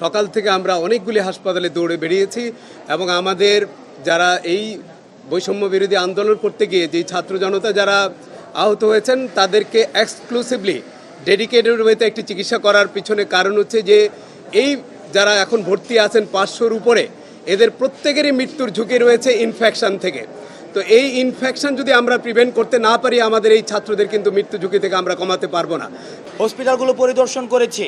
সকাল থেকে আমরা অনেকগুলি হাসপাতালে দৌড়ে বেরিয়েছি এবং আমাদের যারা এই বৈষম্য বিরোধী আন্দোলন করতে গিয়ে যেই ছাত্র জনতা যারা আহত হয়েছেন, তাদেরকে এক্সক্লুসিভলি ডেডিকেটেড ওয়েতে একটি চিকিৎসা করার পিছনে কারণ হচ্ছে যে এই যারা এখন ভর্তি আছেন পাঁচশোর উপরে, এদের প্রত্যেকেরই মৃত্যুর ঝুঁকি রয়েছে ইনফেকশন থেকে। তো এই ইনফেকশন যদি আমরা প্রিভেন্ট করতে না পারি, আমাদের এই ছাত্রদের কিন্তু মৃত্যু ঝুঁকি থেকে আমরা কমাতে পারব না। হসপিটালগুলো পরিদর্শন করেছি।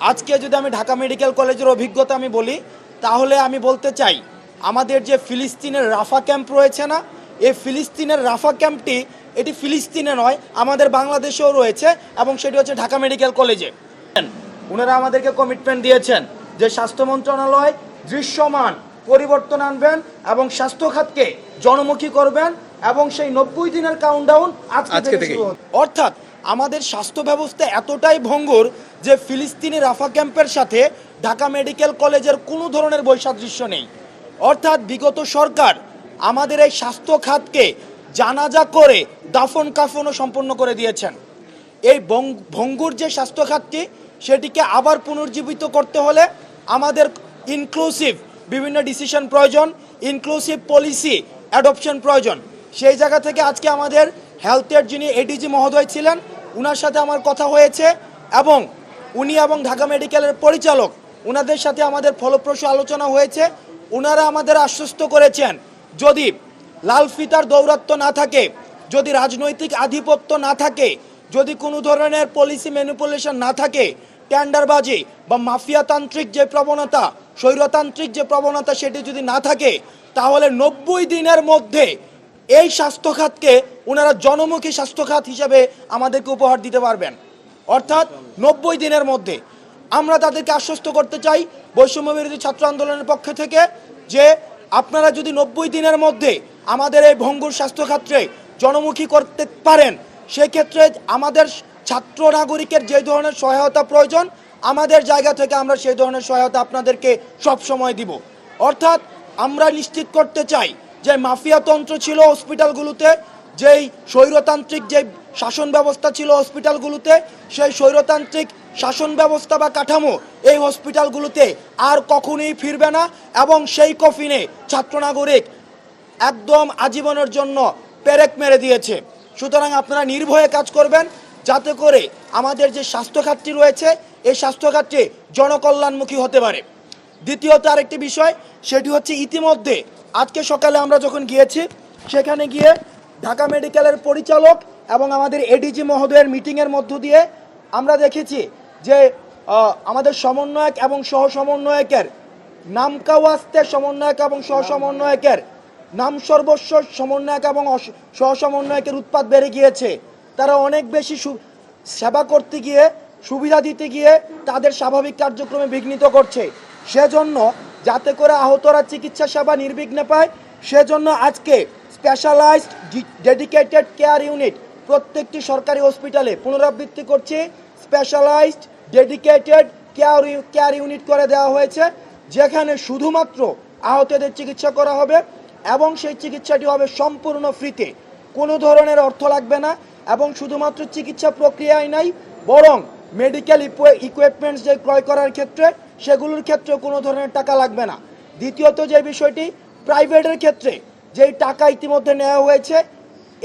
আজকে যদি আমি ঢাকা মেডিকেল কলেজের অভিজ্ঞতা আমি বলি তাহলে আমি বলতে চাই আমাদের যে ফিলিস্তিনের রাফা ক্যাম্প রয়েছে না এই ফিলিস্তিনের রাফা ক্যাম্পটি এটি ফিলিস্তিনে নয় আমাদের বাংলাদেশেও রয়েছে এবং সেটি হচ্ছে ঢাকা মেডিকেল কলেজে ওনারা আমাদেরকে কমিটমেন্ট দিয়েছেন যে স্বাস্থ্য মন্ত্রণালয় দৃশ্যমান পরিবর্তন আনবেন এবং স্বাস্থ্য খাতকে জনমুখী করবেন এবং সেই নব্বই দিনের কাউন্টডাউন আজকে থেকে। অর্থাৎ আমাদের স্বাস্থ্য ব্যবস্থা এতটাই ভঙ্গুর যে ফিলিস্তিনি রাফা ক্যাম্পের সাথে ঢাকা মেডিকেল কলেজের কোনো ধরনের বৈসাদৃশ্য নেই। অর্থাৎ বিগত সরকার আমাদের এই স্বাস্থ্য খাতকে জানাজা করে দাফন কাফনও সম্পন্ন করে দিয়েছেন। এই ভঙ্গুর যে স্বাস্থ্য খাতটি, সেটিকে আবার পুনর্জীবিত করতে হলে আমাদের ইনক্লুসিভ বিভিন্ন ডিসিশন প্রয়োজন ইনক্লুসিভ পলিসি অ্যাডপশন প্রয়োজন। সেই জায়গা থেকে আজকে আমাদের হেলথের যিনি এডিজি মহোদয় ছিলেন, উনার সাথে আমার কথা হয়েছে এবং উনি এবং ঢাকা মেডিকেলের পরিচালক ওনাদের সাথে আমাদের ফলপ্রসূ আলোচনা হয়েছে ওনারা আমাদের আশ্বস্ত করেছেন, যদি লাল ফিতার দৌরাত্ম না থাকে, যদি রাজনৈতিক আধিপত্য না থাকে, যদি কোনো ধরনের পলিসি ম্যানিপুলেশন না থাকে ট্যান্ডারবাজি বা মাফিয়াতান্ত্রিক যে প্রবণতা, স্বৈরতান্ত্রিক যে প্রবণতা সেটি যদি না থাকে, তাহলে নব্বই দিনের মধ্যে এই স্বাস্থ্য খাতকে ওনারা জনমুখী স্বাস্থ্য খাত হিসেবে আমাদেরকে উপহার দিতে পারবেন। অর্থাৎ নব্বই দিনের মধ্যে। আমরা তাদেরকে আশ্বস্ত করতে চাই বৈষম্য বিরোধী ছাত্র আন্দোলনের পক্ষ থেকে যে আপনারা যদি নব্বই দিনের মধ্যে আমাদের এই ভঙ্গুর স্বাস্থ্য খাতকে জনমুখী করতে পারেন, সেক্ষেত্রে আমাদের ছাত্র নাগরিকের যে ধরনের সহায়তা প্রয়োজন, আমাদের জায়গা থেকে আমরা সেই ধরনের সহায়তা আপনাদেরকে সব সময় দিব। অর্থাৎ আমরা নিশ্চিত করতে চাই যে মাফিয়াতন্ত্র ছিল হসপিটালগুলোতে, যেই স্বৈরতান্ত্রিক যে শাসন ব্যবস্থা ছিল হসপিটালগুলোতে, সেই স্বৈরতান্ত্রিক শাসন ব্যবস্থা বা কাঠামো এই হসপিটালগুলোতে আর কখনোই ফিরবে না এবং সেই কফিনে ছাত্র নাগরিক একদম আজীবনের জন্য পেরেক মেরে দিয়েছে। সুতরাং আপনারা নির্ভয়ে কাজ করবেন যাতে করে আমাদের যে স্বাস্থ্য খাতটি রয়েছে, এই স্বাস্থ্য খাতটি জনকল্যাণমুখী হতে পারে। দ্বিতীয়ত আরেকটি বিষয়, সেটি হচ্ছে ইতিমধ্যে, আজকে সকালে আমরা যখন গিয়েছি, সেখানে গিয়ে ঢাকা মেডিকেলের পরিচালক এবং আমাদের এডিজি মহোদয়ের মিটিংয়ের মধ্য দিয়ে আমরা দেখেছি যে আমাদের সমন্বয়ক এবং সহ সমন্বয়কের নামকাওয়াস্তে সমন্বয়ক এবং সহ সমন্বয়কের নাম সর্বস্ব সমন্বয়ক এবং সহ সমন্বয়কের উৎপাদ বেড়ে গিয়েছে। তারা অনেক বেশি সেবা করতে গিয়ে, সুবিধা দিতে গিয়ে তাদের স্বাভাবিক কার্যক্রমে বিঘ্নিত করছে। সেজন্য যাতে করে আহতরা চিকিৎসা সেবা নির্বিঘ্নে পায়, সেজন্য আজকে স্পেশালাইজড ডেডিকেটেড কেয়ার ইউনিট প্রত্যেকটি সরকারি হসপিটালে পুনরাবৃত্তি করছে specialized dedicated care care unit করে দেওয়া হয়েছে, যেখানে শুধুমাত্র আহতদের চিকিৎসা করা হবে এবং সেই চিকিৎসাটি হবে সম্পূর্ণ ফ্রিতে কোনো ধরনের অর্থ লাগবে না এবং শুধুমাত্র চিকিৎসা প্রক্রিয়ায় নাই, বরং মেডিকেল ইকুইপমেন্টস যে ক্রয় করার ক্ষেত্রে, সেগুলোর ক্ষেত্রে কোনো ধরনের টাকা লাগবে না। দ্বিতীয়ত যে বিষয়টি প্রাইভেটের ক্ষেত্রে যেই টাকা ইতিমধ্যে নেওয়া হয়েছে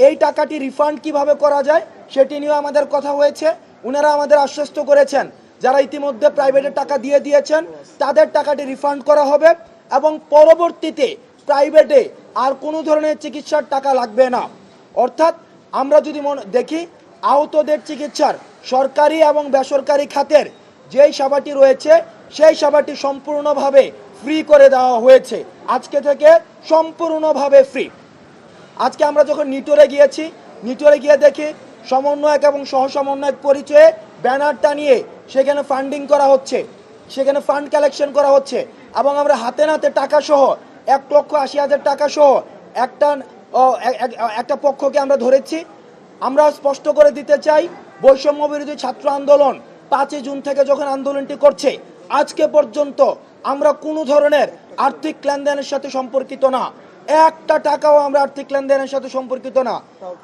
এই টাকাটি রিফান্ড কীভাবে করা যায় সেটি নিয়েও আমাদের কথা হয়েছে। ওনারা আমাদের আশ্বস্ত করেছেন। যারা ইতিমধ্যে প্রাইভেটের টাকা দিয়ে দিয়েছেন, তাদের টাকাটি রিফান্ড করা হবে এবং পরবর্তীতে প্রাইভেটে আর কোনো ধরনের চিকিৎসার টাকা লাগবে না। অর্থাৎ আমরা যদি দেখি আহতদের চিকিৎসার সরকারি এবং বেসরকারি খাতের যেই সেবাটি রয়েছে, সেই সেবাটি সম্পূর্ণভাবে ফ্রি করে দেওয়া হয়েছে। আজকে থেকে সম্পূর্ণভাবে ফ্রি আজকে আমরা যখন নিটোরে গিয়েছি, নিটোরে গিয়ে দেখি সমন্বয়ক এবং সহ সমন্বয়ক পরিচয়ে ব্যানার টানিয়ে সেখানে ফান্ডিং করা হচ্ছে, সেখানে ফান্ড কালেকশন করা হচ্ছে এবং আমরা হাতে নাতে টাকা সহ এক লক্ষ আশি হাজার টাকা সহ একটা একটা পক্ষকে আমরা ধরেছি। আমরা স্পষ্ট করে দিতে চাই, বৈষম্য বিরোধী ছাত্র আন্দোলন পাঁচই জুন থেকে যখন আন্দোলনটি করছে, আজকে পর্যন্ত আমরা কোনো ধরনের আর্থিক লেনদেনের সাথে সম্পর্কিত না। একটা টাকাও আমরা আর্থিক লেনদেনের সাথে সম্পর্কিত না।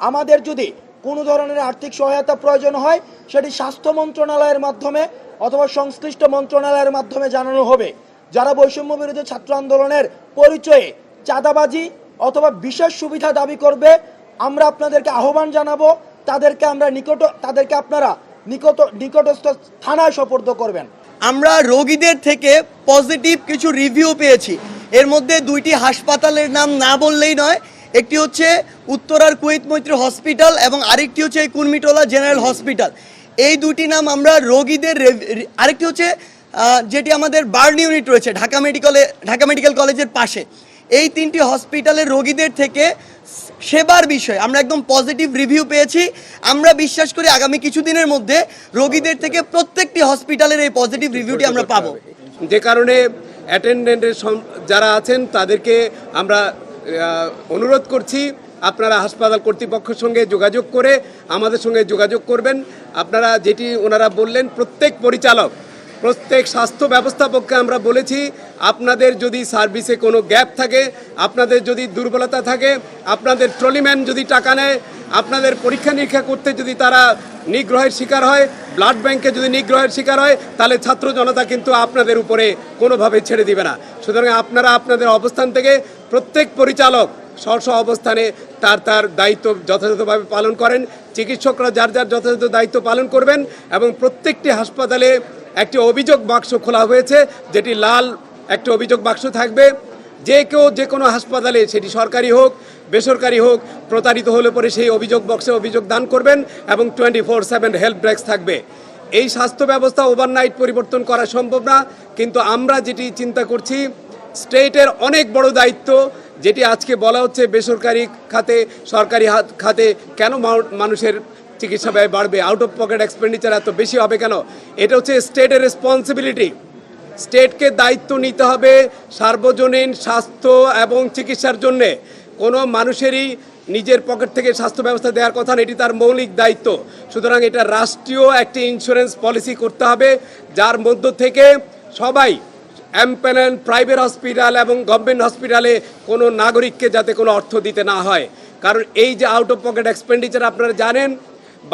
আমাদের যদি কোনো ধরনের আর্থিক সহায়তা প্রয়োজন হয়, সেটি স্বাস্থ্য মন্ত্রণালয়ের মাধ্যমে অথবা সংশ্লিষ্ট মন্ত্রণালয়ের মাধ্যমে জানানো হবে। যারা বৈষম্য বিরোধী ছাত্র আন্দোলনের পরিচয়ে চাঁদাবাজি অথবা বিশেষ সুবিধা দাবি করবে, আমরা আপনাদেরকে আহ্বান জানাব, তাদেরকে আমরা নিকট, তাদেরকে আপনারা নিকট, নিকটস্থ থানায় সোপর্দ করবেন। আমরা রোগীদের থেকে পজিটিভ কিছু রিভিউ পেয়েছি। এর মধ্যে দুইটি হাসপাতালের নাম না বললেই নয় একটি হচ্ছে উত্তরার কুয়েত মৈত্রী হসপিটাল এবং আরেকটি হচ্ছে এই কুর্মিটোলা জেনারেল হসপিটাল। এই দুটি নাম আমরা রোগীদের আরেকটি হচ্ছে যেটি আমাদের বার্ন ইউনিট রয়েছে ঢাকা মেডিকেলে ঢাকা মেডিকেল কলেজের পাশে। এই তিনটি হসপিটালের রোগীদের থেকে সেবার বিষয়ে আমরা একদম পজিটিভ রিভিউ পেয়েছি। আমরা বিশ্বাস করি আগামী কিছুদিনের মধ্যে রোগীদের থেকে প্রত্যেকটি হসপিটালের এই পজিটিভ রিভিউটি আমরা পাবো। যে কারণে অ্যাটেন্ডেন্টের যারা আছেন, তাদেরকে আমরা অনুরোধ করছি, আপনারা হাসপাতাল কর্তৃপক্ষের সঙ্গে যোগাযোগ করে আমাদের সঙ্গে যোগাযোগ করবেন। আপনারা যেটি ওনারা বললেন, প্রত্যেক পরিচালক, প্রত্যেক স্বাস্থ্য ব্যবস্থাপককে আমরা বলেছি আপনাদের যদি সার্ভিসে কোনো গ্যাপ থাকে, আপনাদের যদি দুর্বলতা থাকে, আপনাদের ট্রলিম্যান যদি টাকা নেয়, আপনাদের পরীক্ষা নিরীক্ষা করতে যদি তারা নিগ্রহের শিকার হয়, ব্লাড ব্যাংকে যদি নিগ্রহের শিকার হয়, তাহলে ছাত্র জনতা কিন্তু আপনাদের উপরে কোনোভাবে ছেড়ে দিবে না। সুতরাং আপনারা আপনাদের অবস্থান থেকে প্রত্যেক পরিচালক স্ব অবস্থানে তার তার দায়িত্ব যথাযথভাবে পালন করেন। চিকিৎসকরা যার যার যথাযথ দায়িত্ব পালন করবেন এবং প্রত্যেকটি হাসপাতালে একটি অভিযোগ বাক্স খোলা হয়েছে, যেটি লাল একটি অভিযোগ বাক্স থাকবে। যে কেউ যে কোনো হাসপাতালে, সেটি সরকারি হোক, বেসরকারি হোক, প্রতারিত হলে পরে সেই অভিযোগ বক্সে অভিযোগ দান করবেন এবং twenty four seven help desk থাকবে। এই স্বাস্থ্য ব্যবস্থা ওভারনাইট পরিবর্তন করা সম্ভব না, কিন্তু আমরা যেটি চিন্তা করছি, স্টেটের অনেক বড় দায়িত্ব, যেটি আজকে বলা হচ্ছে বেসরকারি খাতে, সরকারি খাতে কেন মানুষের চিকিৎসা ব্যয় বাড়বে আউট অফ পকেট এক্সপেন্ডিচার এত বেশি হবে কেন? এটা হচ্ছে স্টেটের রেসপন্সিবিলিটি স্টেটকে দায়িত্ব নিতে হবে সার্বজনীন স্বাস্থ্য এবং চিকিৎসার জন্যে। কোনো মানুষেরই নিজের পকেট থেকে স্বাস্থ্য ব্যবস্থা দেওয়ার কথা এটি তার মৌলিক দায়িত্ব। সুতরাং এটা রাষ্ট্রীয় একটি ইন্স্যুরেন্স পলিসি করতে হবে, যার মধ্য থেকে সবাই অ্যাম্পেলেন প্রাইভেট হসপিটাল এবং গভর্নমেন্ট হসপিটালে কোনো নাগরিককে যাতে কোনো অর্থ দিতে না হয়। কারণ এই যে আউট অফ পকেট এক্সপেন্ডিচার আপনারা জানেন,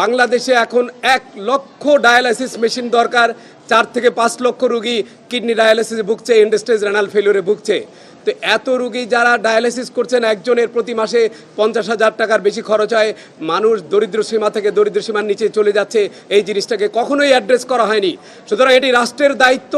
বাংলাদেশে এখন এক লক্ষ ডায়ালাইসিস মেশিন দরকার। চার থেকে পাঁচ লক্ষ রুগী কিডনি ডায়ালাইসিসে ভুগছে, ইন্ডাস্ট্রিজ রেনাল ফেলিওরে ভুগছে। তো এত রুগী যারা ডায়ালিসিস করছেন, একজনের প্রতি মাসে পঞ্চাশ হাজার টাকার বেশি খরচ হয়। মানুষ দরিদ্র সীমা থেকে দরিদ্র সীমার নিচে চলে যাচ্ছে। এই জিনিসটাকে কখনোই অ্যাড্রেস করা হয়নি। সুতরাং এটি রাষ্ট্রের দায়িত্ব,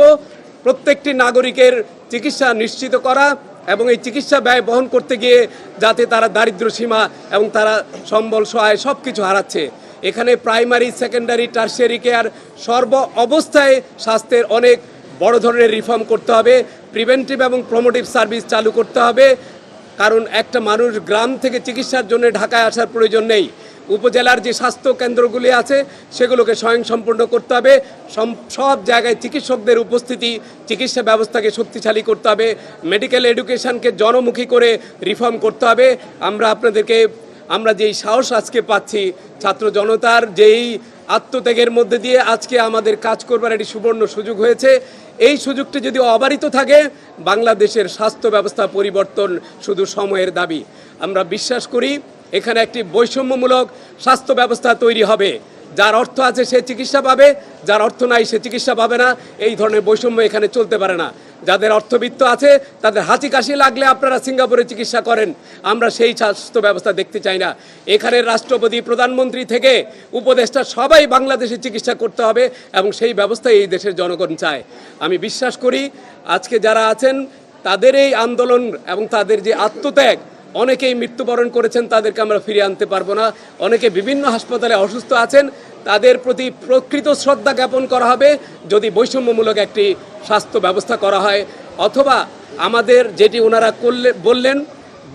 প্রত্যেকটি নাগরিকের চিকিৎসা নিশ্চিত করা এবং এই চিকিৎসা ব্যয় বহন করতে গিয়ে যাতে তারা দারিদ্র সীমা এবং তারা সম্বল, সহায় সব কিছু হারাচ্ছে। এখানে প্রাইমারি, সেকেন্ডারি, টার্সিয়ারি কেয়ার সর্ব অবস্থায় স্বাস্থ্যের অনেক বড় ধরনের রিফর্ম করতে হবে। প্রিভেন্টিভ এবং প্রমোটিভ সার্ভিস চালু করতে হবে। কারণ একটা মানুষ গ্রাম থেকে চিকিৎসার জন্য ঢাকায় আসার প্রয়োজন নেই। উপজেলার যে স্বাস্থ্য কেন্দ্রগুলি আছে, সেগুলোকে স্বয়ংসম্পূর্ণ করতে হবে। সব জায়গায় চিকিৎসকদের উপস্থিতি, চিকিৎসা ব্যবস্থাকে শক্তিশালী করতে হবে। মেডিকেল এডুকেশনকে জনমুখী করে রিফর্ম করতে হবে। আমরা আপনাদেরকে আমরা যেই সাহস আজকে পাচ্ছি, ছাত্র জনতার যেই আত্মত্যাগের মধ্যে দিয়ে আজকে আমাদের কাজ করবার একটি সুবর্ণ সুযোগ হয়েছে। এই সুযোগটি যদি অবারিত থাকে, বাংলাদেশের স্বাস্থ্য ব্যবস্থা পরিবর্তন শুধু সময়ের দাবি। আমরা বিশ্বাস করি, এখানে একটি বৈষম্যমূলক স্বাস্থ্য ব্যবস্থা তৈরি হবে। যার অর্থ আছে সে চিকিৎসা পাবে, যার অর্থ নাই সে চিকিৎসা পাবে না, এই ধরনের বৈষম্য এখানে চলতে পারে না। যাদের অর্থবিত্ত আছে, তাদের হাঁচি কাশি লাগলে আপনারা সিঙ্গাপুরে চিকিৎসা করেন। আমরা সেই স্বাস্থ্য ব্যবস্থা দেখতে চাই না। এখানে রাষ্ট্রপতি, প্রধানমন্ত্রী থেকে উপদেষ্টা সবাই বাংলাদেশে চিকিৎসা করতে হবে এবং সেই ব্যবস্থাই এই দেশের জনগণ চায়। আমি বিশ্বাস করি, আজকে যারা আছেন, তাদের এই আন্দোলন এবং তাদের যে আত্মত্যাগ অনেকেই মৃত্যুবরণ করেছেন, তাদেরকে আমরা ফিরিয়ে আনতে পারব না। অনেকে বিভিন্ন হাসপাতালে অসুস্থ আছেন, তাদের প্রতি প্রকৃত শ্রদ্ধা জ্ঞাপন করা হবে। যদি বৈষম্যমূলক একটি স্বাস্থ্য ব্যবস্থা করা হয়, অথবা আমাদের যেটি ওনারা করলে, বললেন,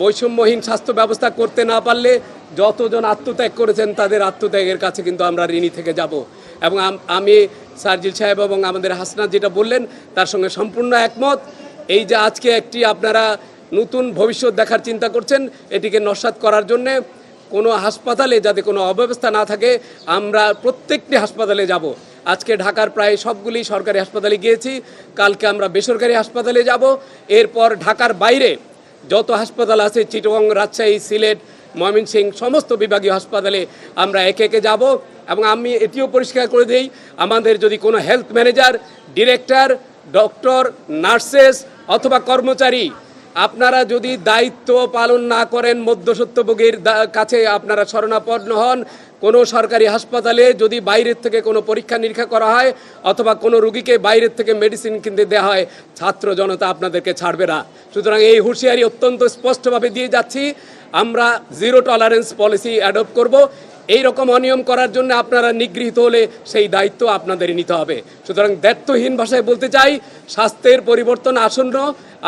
বৈষম্যহীন স্বাস্থ্য ব্যবস্থা করতে না পারলে যতজন আত্মত্যাগ করেছেন, তাদের আত্মত্যাগের কাছে কিন্তু আমরা ঋণী থেকে যাব। এবং আমি সার্জিল সাহেব এবং আমাদের হাসনাত যেটা বললেন, তার সঙ্গে সম্পূর্ণ একমত। এই যে আজকে একটি আপনারা নতুন ভবিষ্যৎ দেখার চিন্তা করছেন। এটিকে নস্বাত করার জন্যে কোনো হাসপাতালে যাতে কোনো অব্যবস্থা না থাকে, আমরা প্রত্যেকটি হাসপাতালে যাব। আজকে ঢাকার প্রায় সবগুলি সরকারি হাসপাতালে গিয়েছি। কালকে আমরা বেসরকারি হাসপাতালে যাব। এরপর ঢাকার বাইরে যত হাসপাতাল আছে, চিটগং, রাজশাহী, সিলেট, ময়মনসিংহ, সমস্ত বিভাগীয় হাসপাতালে আমরা একে একে যাব এবং আমি এটিও পরিষ্কার করে দিই, আমাদের যদি কোনো health manager, director, doctor, nurses অথবা কর্মচারী আপনারা যদি দায়িত্ব পালন না করেন মধ্যসত্যভোগীর কাছে আপনারা শরণাপন্ন হন। কোনো সরকারি হাসপাতালে যদি বাইরের থেকে কোনো পরীক্ষা নিরীক্ষা করা হয় অথবা কোনো রুগীকে বাইরের থেকে মেডিসিন কিনতে দেওয়া হয়, ছাত্র জনতা আপনাদেরকে ছাড়বে না। সুতরাং এই হুঁশিয়ারি অত্যন্ত স্পষ্টভাবে দিয়ে যাচ্ছি। আমরা জিরো টলারেন্স পলিসি অ্যাডপ্ট করব। এই রকম অনিয়ম করার জন্য আপনারা নিগৃহীত হলে সেই দায়িত্ব আপনাদেরই নিতে হবে। সুতরাং দায়িত্বহীন ভাষায় বলতে চাই, স্বাস্থ্যের পরিবর্তন আসন্ন।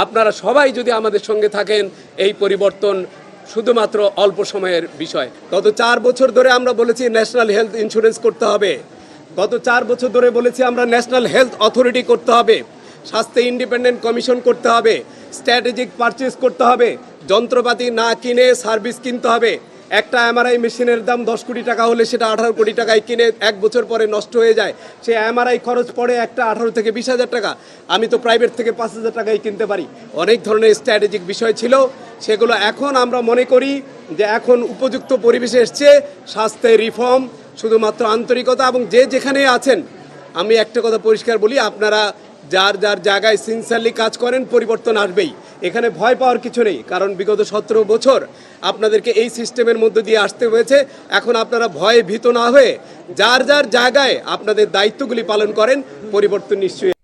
আপনারা সবাই যদি আমাদের সঙ্গে থাকেন, এই পরিবর্তন শুধুমাত্র অল্প সময়ের বিষয়। গত চার বছর ধরে আমরা বলেছি ন্যাশনাল হেলথ ইন্স্যুরেন্স করতে হবে। গত চার বছর ধরে বলেছি আমরা ন্যাশনাল হেলথ অথরিটি করতে হবে। স্বাস্থ্যে ইন্ডিপেন্ডেন্ট কমিশন করতে হবে। স্ট্র্যাটেজিক পারচেজ করতে হবে। যন্ত্রপাতি না কিনে সার্ভিস কিনতে হবে। একটা এমআরআই মেশিনের দাম দশ কোটি টাকা হলে সেটা আঠারো কোটি টাকায় কিনে এক বছর পরে নষ্ট হয়ে যায়। সে এমআরআই খরচ পড়ে একটা আঠারো থেকে বিশ হাজার টাকা। আমি তো প্রাইভেট থেকে পাঁচ হাজার টাকায় কিনতে পারি। অনেক ধরনের স্ট্র্যাটেজিক বিষয় ছিল। সেগুলো এখন আমরা মনে করি যে এখন উপযুক্ত পরিবেশে এসছে। স্বাস্থ্যের রিফর্ম শুধুমাত্র আন্তরিকতা এবং যে যেখানে আছেন, আমি একটা কথা পরিষ্কার বলি, আপনারা যার যার জায়গায় সিনসিয়ারলি কাজ করেন, পরিবর্তন আসবেই। এখানে ভয় পাওয়ার কিছু নেই, কারণ বিগত সতেরো বছর আপনাদেরকে এই সিস্টেমের মধ্যে দিয়ে আসতে হয়েছে। এখন আপনারা ভয়ে ভীত না হয়ে যার যার জায়গায় আপনাদের দায়িত্বগুলি পালন করেন, পরিবর্তন নিশ্চয়ই